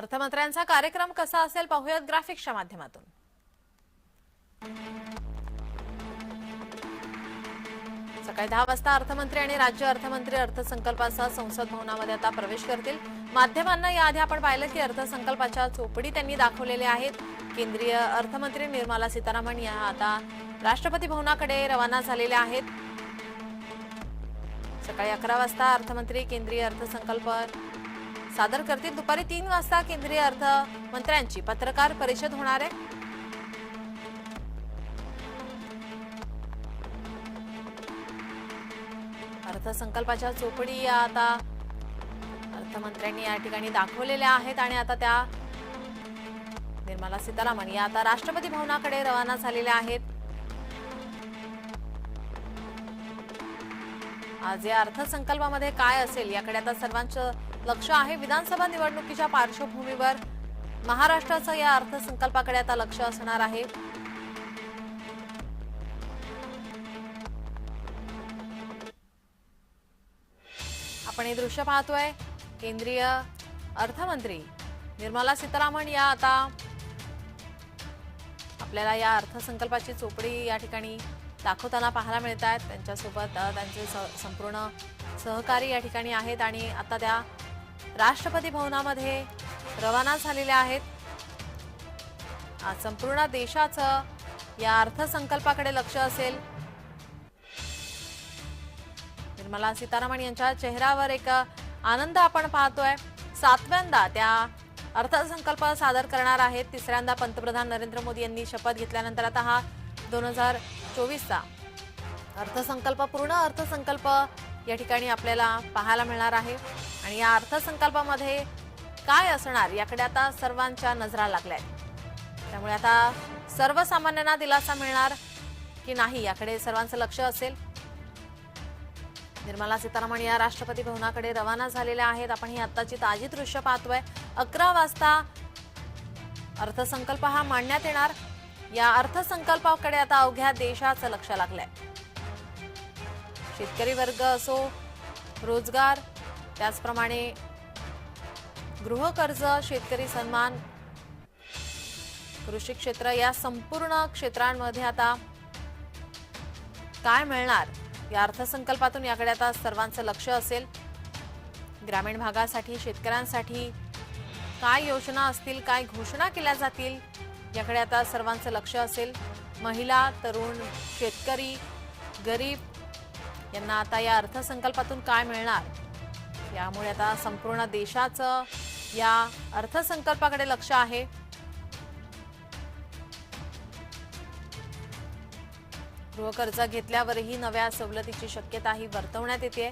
अर्थमंत्र्यांचा कार्यक्रम कसा असेल पाहूयात ग्राफिक्सच्या माध्यमातून. सकाळी दहा वाजता अर्थमंत्री आणि राज्य अर्थमंत्री अर्थसंकल्पासह संसद भवनामध्ये आता प्रवेश करतील. माध्यमांना याआधी आपण पाहिलं की अर्थसंकल्पाच्या चोपडी त्यांनी दाखवलेल्या आहेत. केंद्रीय अर्थमंत्री निर्मला सीतारामन या आता राष्ट्रपती भवनाकडे रवाना झालेल्या आहेत. सकाळी अकरा वाजता अर्थमंत्री केंद्रीय अर्थसंकल्प सादर करतील दुपारी तीन वाजता केंद्रीय अर्थमंत्र्यांची. पत्रकार परिषद होणार आहे. अर्थसंकल्पाच्या चोपडी या आता अर्थमंत्र्यांनी या ठिकाणी दाखवलेल्या आहेत आणि आता त्या निर्मला सीतारामन या आता राष्ट्रपती भवनाकडे रवाना झालेल्या आहेत. आज या अर्थसंकल्पामध्ये काय असेल याकडे आता सर्वांचं लक्ष आहे. विधानसभा निवडणुकीच्या पार्श्वभूमीवर महाराष्ट्राचं या अर्थसंकल्पाकडे आता लक्ष असणार आहे. आपण हे दृश्य पाहतोय. केंद्रीय अर्थमंत्री निर्मला सीतारामन या आता आपल्याला या अर्थसंकल्पाची चोपडी या ठिकाणी दाखवताना पाहायला मिळत आहेत त्यांच्यासोबत त्यांचे स- संपूर्ण सहकारी या ठिकाणी आहेत आणि आता त्या राष्ट्रपती भवनामध्ये रवाना झालेल्या आहेत. संपूर्ण देशाचं या अर्थसंकल्पाकडे लक्ष असेल. निर्मला सीतारामन यांच्या चेहऱ्यावर एक आनंद आपण पाहतोय. सातव्यांदा त्या अर्थसंकल्प सादर करणार आहेत. तिसऱ्यांदा पंतप्रधान नरेंद्र मोदी यांनी शपथ घेतल्यानंतर आता हा दोन हजार चोवीसचा अर्थसंकल्प पूर्ण अर्थसंकल्प या ठिकाणी आपल्याला पाहायला मिळणार आहे. आणि या अर्थसंकल्पामध्ये काय असणार याकडे आता सर्वांच्या नजरा लागल्या आहेत त्यामुळे आता सर्वसामान्यांना दिलासा मिळणार की नाही याकडे सर्वांचं लक्ष असेल. निर्मला सीतारामन या राष्ट्रपती भवनाकडे रवाना झालेल्या आहेत. आपण ही आत्ताची ताजी दृश्य पाहतोय. अकरा वाजता अर्थसंकल्प हा मांडण्यात येणार. या अर्थसंकल्पाकडे आता अवघ्या देशाचं लक्ष लागलंय. शेतकरी वर्ग असो रोजगार त्याचप्रमाणे गृहकर्ज शेतकरी सन्मान कृषी क्षेत्र या संपूर्ण क्षेत्रांमध्ये आता काय मिळणार? या अर्थसंकल्पातून याकडे आता सर्वांचं लक्ष असेल. ग्रामीण भागासाठी शेतकऱ्यांसाठी काय योजना असतील काय घोषणा केल्या जातील याकडे आता सर्वांचं लक्ष असेल. महिला तरुण शेतकरी गरीब यांना आता या अर्थसंकल्पातून काय मिळणार? यामुळे आता संपूर्ण देशाचं या अर्थसंकल्पाकडे लक्ष आहे. गृहकर्ज घेतल्यावरही नव्या सवलतीची शक्यता ही वर्तवण्यात येते